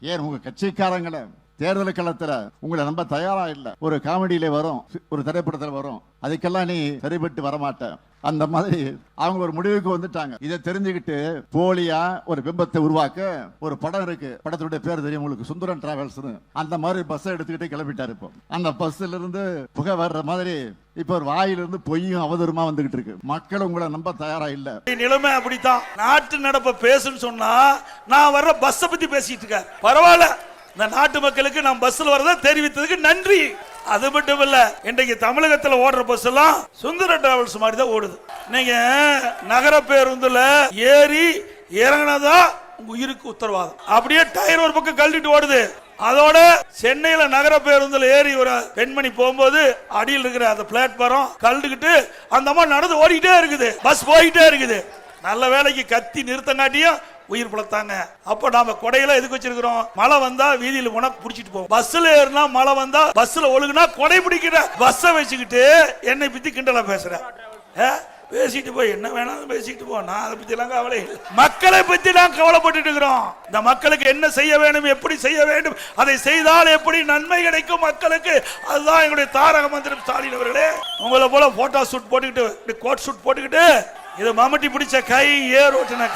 ஏன் உங்க கட்சிக்காரங்களை தேர்தல் களத்துல உங்களை நம்ப தயாரா இல்ல? ஒரு காமெடியில வரும் ஒரு திரைப்படத்துல வரும். அதுக்கெல்லாம் நீ சரிபட்டு வரமாட்ட. அந்த மாதிரி அவங்க ஒரு முடிவுக்கு வந்துட்டாங்க. இதை தெரிஞ்சுக்கிட்டு போலியா ஒரு பிம்பத்தை உருவாக்க ஒரு படம் இருக்கு. படத்துடைய பேர் தெரியும் உங்களுக்கு. சுந்தரன் டிராவல்ஸ் அந்த மாதிரி பஸ்ஸை எடுத்துக்கிட்டு கிளம்பிட்டாரு இப்போ. அந்த பஸ்ல இருந்து புகை வர்ற மாதிரி இப்ப ஒரு வாயிலிருந்து பொய்யும் அவதூறுமா வந்துகிட்டு இருக்கு. மக்கள் உங்களை நம்ப தயாரா இல்ல. நிலைமை அப்படித்தான். நாட்டு நடப்ப பேசுன்னு சொன்னா நான் வர்ற பஸ்ஸை பத்தி பேசிட்டு இருக்கேன். பரவாயில்ல. இந்த நாட்டு மக்களுக்கு நான் பஸ்ல வரதை தெரிவித்ததுக்கு நன்றி. அது மட்டும் இல்ல இன்றைக்கு தமிழகத்துல ஓடுற பஸ் எல்லாம் சுந்தர டிராவல்ஸ் மாதிரி தான் ஓடுது. நீங்க நகர பேருந்துல ஏறி இறங்கினதா உங்க உயிருக்கு உத்தரவாதம். அப்படியே டயர் ஒரு பக்கம் கழட்டிட்டு ஓடுது. அதோட சென்னையில நகர பேருந்துல ஏறி ஒரு பெண்மணி போகும்போது அடியில் இருக்கிற அந்த பிளாட்பாரம் கழுந்துக்கிட்டு அந்த அம்மா நடந்து ஓடிக்கிட்டே இருக்குது. பஸ் போயிட்டே இருக்குது. நல்ல வேலைக்கு கத்தி நிறுத்தங்காட்டியும் உயிர் பிழைத்தாங்க அப்ப நாம கொடையெல்லாம் எதுக்கு வச்சிருக்கிறோம்? மழை வந்தா வீதியில் போனா புடிச்சிட்டு போவோம். பஸ்ல ஏறினா மழை வந்தா பஸ்ல ஒழுகுனா கொடை பிடிக்கிற. பஸ்ஸை வச்சுக்கிட்டு என்னை பத்தி கிண்டலா பேசுற. ஆ? பேசிட்டு போய் என்ன வேணாலும் பேசிட்டு போ. நான் அதை பற்றிலாம் கவலை இல்லை. மக்களை பத்தி நான் கவலைப்பட்டு இருக்கிறோம். இந்த மக்களுக்கு என்ன செய்ய வேண்டும் எப்படி செய்ய வேண்டும் அதை செய்தால் எப்படி நன்மை கிடைக்கும் மக்களுக்கு? அதுதான் எங்களுடைய தாரக மந்திரம். ஸ்டாலின் அவர்களே உங்களை போல போட்டோ ஷூட் போட்டுக்கிட்டு கோட் ஷூட் போட்டுக்கிட்டு இது மம்முட்டி பிடிச்ச கை ஏர் ஓட்டுன